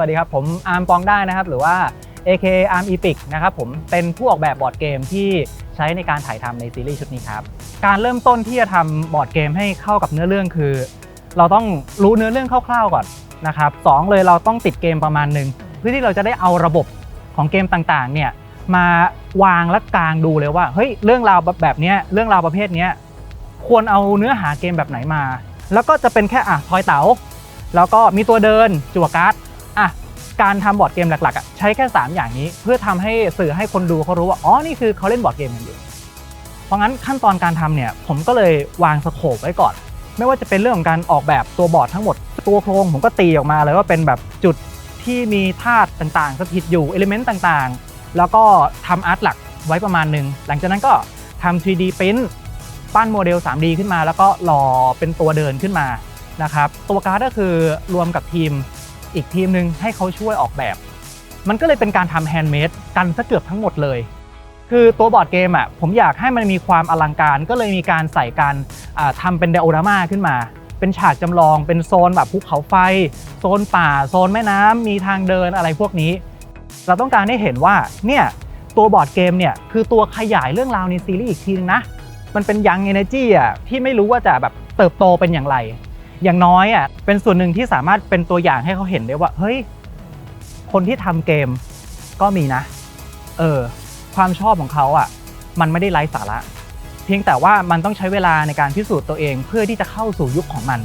วัสดีครับ ผมอาร์มปองได้นะครับ หรือว่า AK Arm Epic นะครับผมเป็นผู้ออกแบบบอร์ดเกมที่ใช้ในการถ่ายทำในซีรีส์ชุดนี้ครับ การเริ่มต้นที่จะทำบอร์ดเกมให้เข้ากับเนื้อเรื่องคือ เราต้องรู้เนื้อเรื่องคร่าวๆก่อนนะครับสองเลยเราต้องติดเกมประมาณหนึ่งเพื่อที่เราจะได้เอาระบบของเกมต่างๆเนี่ยมาวางและกลางดูเลยว่าเฮ้ยเรื่องราวแบบนี้เรื่องราวประเภทนี้ควรเอาเนื้อหาเกมแบบไหนมา แล้วก็จะเป็นแค่อะทอยเต๋าแล้วก็มีตัวเดินจั่วการ์ด อะการทำบอร์ดเกมหลักๆอะใช้แค่ 3 อย่างนี้ เพื่อทำให้สื่อให้คนดูเขารู้ว่าอ๋อนี่คือเขาเล่นบอร์ดเกมกันอยู่ เพราะงั้นขั้นตอนการทำเนี่ยผมก็เลยวางสโคปไว้ก่อน ไม่ว่าจะเป็นเรื่องของการออกแบบตัวบอร์ดทั้งหมด ตัวโครงผมก็ตีออกมาเลยว่าเป็นแบบจุดที่มีธาตุต่างๆ สถิตอยู่เอลิเมนต์ต่างๆ แล้วก็ทำอาร์ตหลักไว้ประมาณหนึ่งหลังจากนั้นก็ทำ 3D print ปั้นโมเดล 3D ขึ้นมา แล้วก็หล่อเป็นตัวเดินขึ้นมานะครับตัวการ์ดก็คือรวมกับทีม อีกทีมหนึ่งให้เขาช่วยออกแบบ มันก็เลยเป็นการทำแฮนด์เมดกันซะเกือบทั้งหมดเลย คือตัวบอร์ดเกมอะผมอยากให้มันมีความอลังการก็เลยมีการใส่การอ่าทำเป็นเดโอรามาขึ้นมา เป็นฉากจำลองเป็นโซนแบบภูเขาไฟ โซนป่า โซนแม่น้ำมีทางเดินอะไรพวกนี้ เราต้องการให้เห็นว่าเนี่ยตัวบอร์ดเกมเนี่ยคือตัวขยายเรื่องราวในซีรีส์อีกทีนึงนะมันเป็นยังเอเนจีอะที่ไม่รู้ว่าจะแบบเติบโตเป็นอย่างไร อย่างน้อยอะเป็นส่วนหนึ่งที่สามารถเป็นตัวอย่างให้เขาเห็นได้ว่าเฮ้ยคนที่ทำเกมก็มีนะ เออ ความชอบของเขาอะ มันไม่ได้ไร้สาระ เพียงแต่ว่ามันต้องใช้เวลาในการพิสูจน์ตัวเองเพื่อที่จะเข้าสู่ยุคของมัน